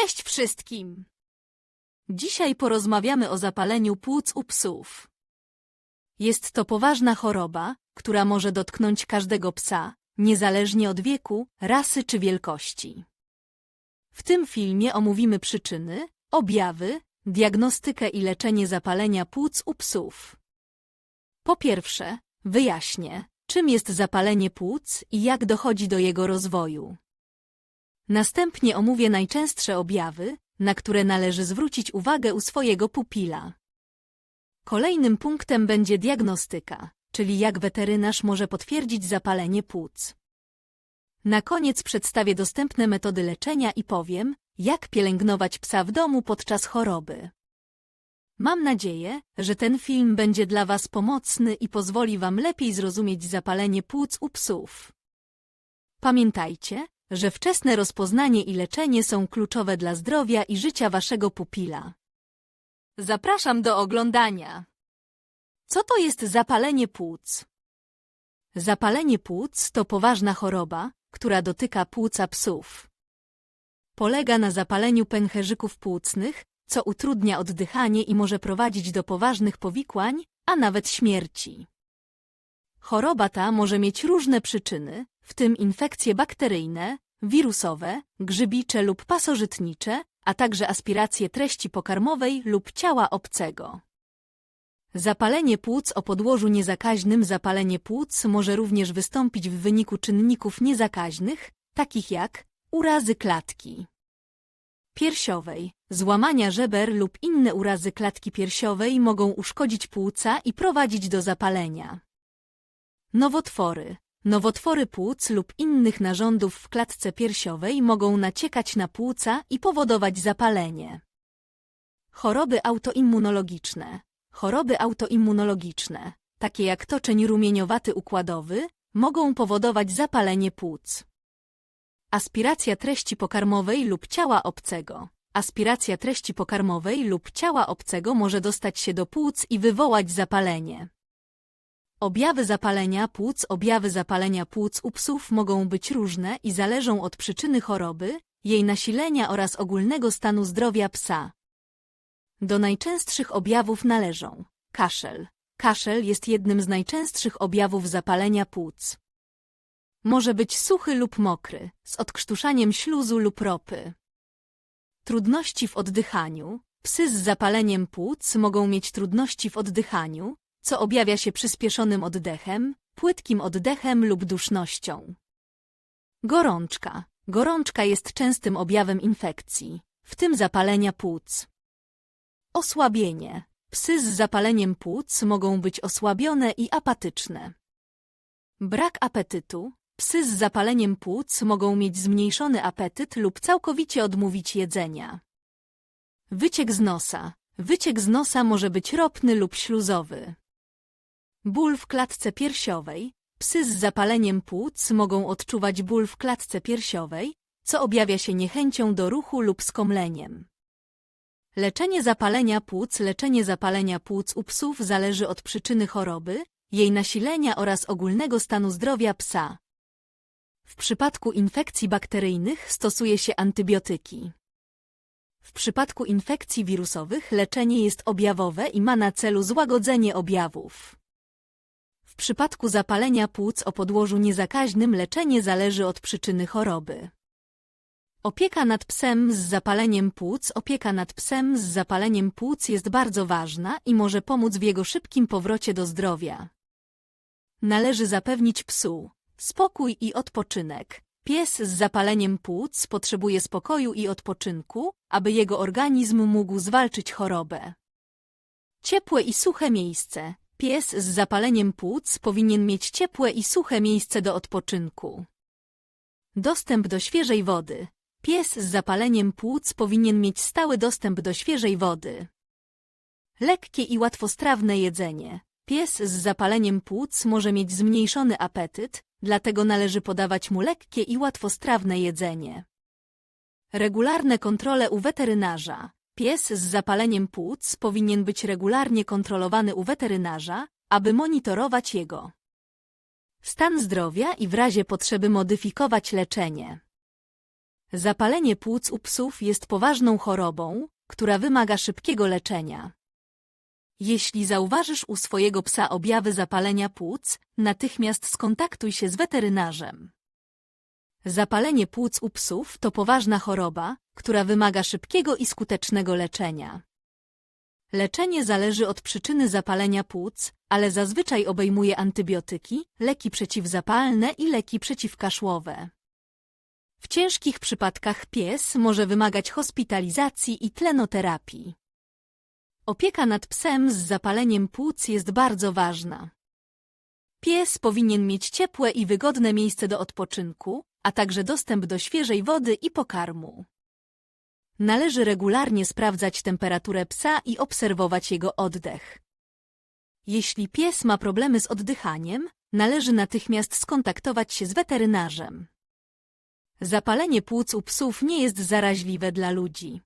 Cześć wszystkim! Dzisiaj porozmawiamy o zapaleniu płuc u psów. Jest to poważna choroba, która może dotknąć każdego psa, niezależnie od wieku, rasy czy wielkości. W tym filmie omówimy przyczyny, objawy, diagnostykę i leczenie zapalenia płuc u psów. Po pierwsze, wyjaśnię, czym jest zapalenie płuc i jak dochodzi do jego rozwoju. Następnie omówię najczęstsze objawy, na które należy zwrócić uwagę u swojego pupila. Kolejnym punktem będzie diagnostyka, czyli jak weterynarz może potwierdzić zapalenie płuc. Na koniec przedstawię dostępne metody leczenia i powiem, jak pielęgnować psa w domu podczas choroby. Mam nadzieję, że ten film będzie dla Was pomocny i pozwoli Wam lepiej zrozumieć zapalenie płuc u psów. Pamiętajcie, że wczesne rozpoznanie i leczenie są kluczowe dla zdrowia i życia Waszego pupila. Zapraszam do oglądania. Co to jest zapalenie płuc? Zapalenie płuc to poważna choroba, która dotyka płuca psów. Polega na zapaleniu pęcherzyków płucnych, co utrudnia oddychanie i może prowadzić do poważnych powikłań, a nawet śmierci. Choroba ta może mieć różne przyczyny, w tym infekcje bakteryjne, wirusowe, grzybicze lub pasożytnicze, a także aspirację treści pokarmowej lub ciała obcego. Zapalenie płuc o podłożu niezakaźnym Zapalenie płuc może również wystąpić w wyniku czynników niezakaźnych, takich jak urazy klatki piersiowej, złamania żeber lub inne urazy klatki piersiowej mogą uszkodzić płuca i prowadzić do zapalenia. Nowotwory. Nowotwory płuc lub innych narządów w klatce piersiowej mogą naciekać na płuca i powodować zapalenie. Choroby autoimmunologiczne. Choroby autoimmunologiczne, takie jak toczeń rumieniowaty układowy, mogą powodować zapalenie płuc. Aspiracja treści pokarmowej lub ciała obcego. Aspiracja treści pokarmowej lub ciała obcego może dostać się do płuc i wywołać zapalenie. Objawy zapalenia płuc Objawy zapalenia płuc u psów mogą być różne i zależą od przyczyny choroby, jej nasilenia oraz ogólnego stanu zdrowia psa. Do najczęstszych objawów należą kaszel. Kaszel jest jednym z najczęstszych objawów zapalenia płuc. Może być suchy lub mokry, z odkrztuszaniem śluzu lub ropy. Trudności w oddychaniu. Psy z zapaleniem płuc mogą mieć trudności w oddychaniu, co objawia się przyspieszonym oddechem, płytkim oddechem lub dusznością. Gorączka. Gorączka jest częstym objawem infekcji, w tym zapalenia płuc. Osłabienie. Psy z zapaleniem płuc mogą być osłabione i apatyczne. Brak apetytu. Psy z zapaleniem płuc mogą mieć zmniejszony apetyt lub całkowicie odmówić jedzenia. Wyciek z nosa. Wyciek z nosa może być ropny lub śluzowy. Ból w klatce piersiowej. Psy z zapaleniem płuc mogą odczuwać ból w klatce piersiowej, co objawia się niechęcią do ruchu lub skomleniem. Leczenie zapalenia płuc Leczenie zapalenia płuc u psów zależy od przyczyny choroby, jej nasilenia oraz ogólnego stanu zdrowia psa. W przypadku infekcji bakteryjnych stosuje się antybiotyki. W przypadku infekcji wirusowych leczenie jest objawowe i ma na celu złagodzenie objawów. W przypadku zapalenia płuc o podłożu niezakaźnym leczenie zależy od przyczyny choroby. Opieka nad psem z zapaleniem płuc Opieka nad psem z zapaleniem płuc jest bardzo ważna i może pomóc w jego szybkim powrocie do zdrowia. Należy zapewnić psu spokój i odpoczynek. Pies z zapaleniem płuc potrzebuje spokoju i odpoczynku, aby jego organizm mógł zwalczyć chorobę. Ciepłe i suche miejsce. Pies z zapaleniem płuc powinien mieć ciepłe i suche miejsce do odpoczynku. Dostęp do świeżej wody. Pies z zapaleniem płuc powinien mieć stały dostęp do świeżej wody. Lekkie i łatwostrawne jedzenie. Pies z zapaleniem płuc może mieć zmniejszony apetyt, dlatego należy podawać mu lekkie i łatwostrawne jedzenie. Regularne kontrole u weterynarza. Pies z zapaleniem płuc powinien być regularnie kontrolowany u weterynarza, aby monitorować jego stan zdrowia i w razie potrzeby modyfikować leczenie. Zapalenie płuc u psów jest poważną chorobą, która wymaga szybkiego leczenia. Jeśli zauważysz u swojego psa objawy zapalenia płuc, natychmiast skontaktuj się z weterynarzem. Zapalenie płuc u psów to poważna choroba, która wymaga szybkiego i skutecznego leczenia. Leczenie zależy od przyczyny zapalenia płuc, ale zazwyczaj obejmuje antybiotyki, leki przeciwzapalne i leki przeciwkaszłowe. W ciężkich przypadkach pies może wymagać hospitalizacji i tlenoterapii. Opieka nad psem z zapaleniem płuc jest bardzo ważna. Pies powinien mieć ciepłe i wygodne miejsce do odpoczynku, a także dostęp do świeżej wody i pokarmu. Należy regularnie sprawdzać temperaturę psa i obserwować jego oddech. Jeśli pies ma problemy z oddychaniem, należy natychmiast skontaktować się z weterynarzem. Zapalenie płuc u psów nie jest zaraźliwe dla ludzi.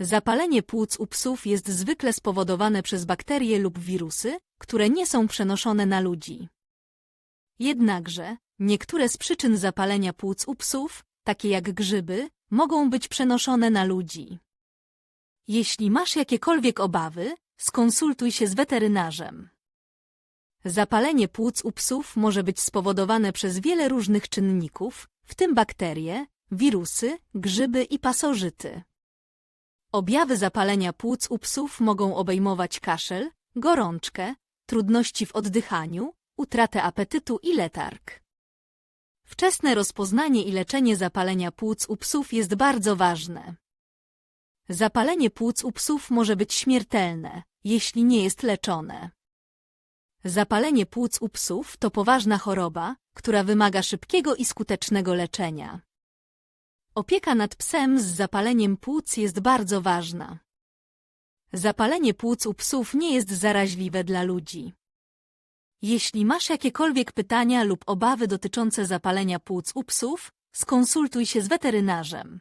Zapalenie płuc u psów jest zwykle spowodowane przez bakterie lub wirusy, które nie są przenoszone na ludzi. Jednakże, niektóre z przyczyn zapalenia płuc u psów, takie jak grzyby, mogą być przenoszone na ludzi. Jeśli masz jakiekolwiek obawy, skonsultuj się z weterynarzem. Zapalenie płuc u psów może być spowodowane przez wiele różnych czynników, w tym bakterie, wirusy, grzyby i pasożyty. Objawy zapalenia płuc u psów mogą obejmować kaszel, gorączkę, trudności w oddychaniu, utratę apetytu i letarg. Wczesne rozpoznanie i leczenie zapalenia płuc u psów jest bardzo ważne. Zapalenie płuc u psów może być śmiertelne, jeśli nie jest leczone. Zapalenie płuc u psów to poważna choroba, która wymaga szybkiego i skutecznego leczenia. Opieka nad psem z zapaleniem płuc jest bardzo ważna. Zapalenie płuc u psów nie jest zaraźliwe dla ludzi. Jeśli masz jakiekolwiek pytania lub obawy dotyczące zapalenia płuc u psów, skonsultuj się z weterynarzem.